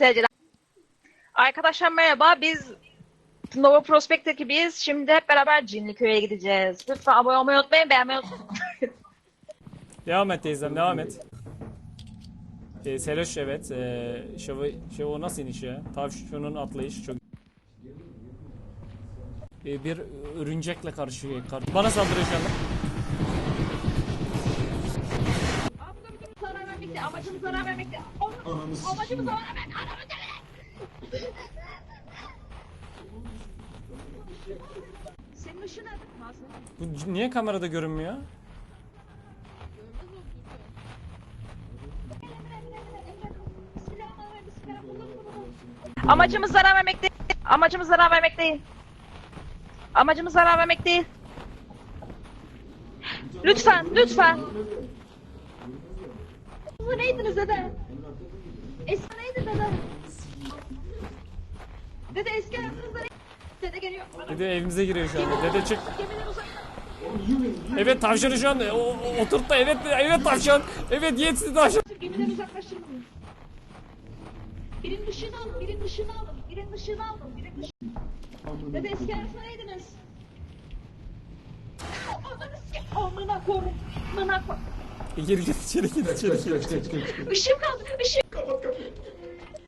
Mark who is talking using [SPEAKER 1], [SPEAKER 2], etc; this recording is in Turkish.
[SPEAKER 1] seyirciler. Arkadaşlar merhaba. Biz Nova Prospect ekibiyiz. Şimdi hep beraber Cinliköy'e gideceğiz. Lütfen abone olmayı unutmayın. Beğenmeyi unutmayın.
[SPEAKER 2] Devam et teyzem devam et. E, Seloş evet. E, şovu, şovu nasıl iniş ya? Tavşanın atlayışı çok e, bir örümcekle karışıyor. Kar Bana saldırıyor şu anda.
[SPEAKER 1] Vermekte. Amacımız zarar vermekte. Amacımız zarar vermek. Senin ışığın nerede? Nazlı?
[SPEAKER 2] Bu niye kamerada görünmüyor?
[SPEAKER 1] Amacımız zarar vermek değil. Amacımız zarar vermek değil. Amacımız zarar vermek değil. Lütfen, lütfen. Bu neydiniz dede? Eski neydi dede? Dede eski hayatınızda? Dede geliyor.
[SPEAKER 2] Dede evimize giriyor şu anda. Dede çık.
[SPEAKER 1] Gemiden uzakta.
[SPEAKER 2] Evet tavşanı şu anda. O, o- oturttu. Evet evet tavşan. Evet yetsin tavşan.
[SPEAKER 1] Gemiden uzaklaştırın. Birinin ışığını alın, birinin ışığını alın, birinin ışığını alın, birinin ışığını Dede eski hayatınızda neydiniz? Ananı sikeyim. Amına korum. Amına korum.
[SPEAKER 2] Geri git içeri git içeri git.
[SPEAKER 1] Işığım kaldı, ışığım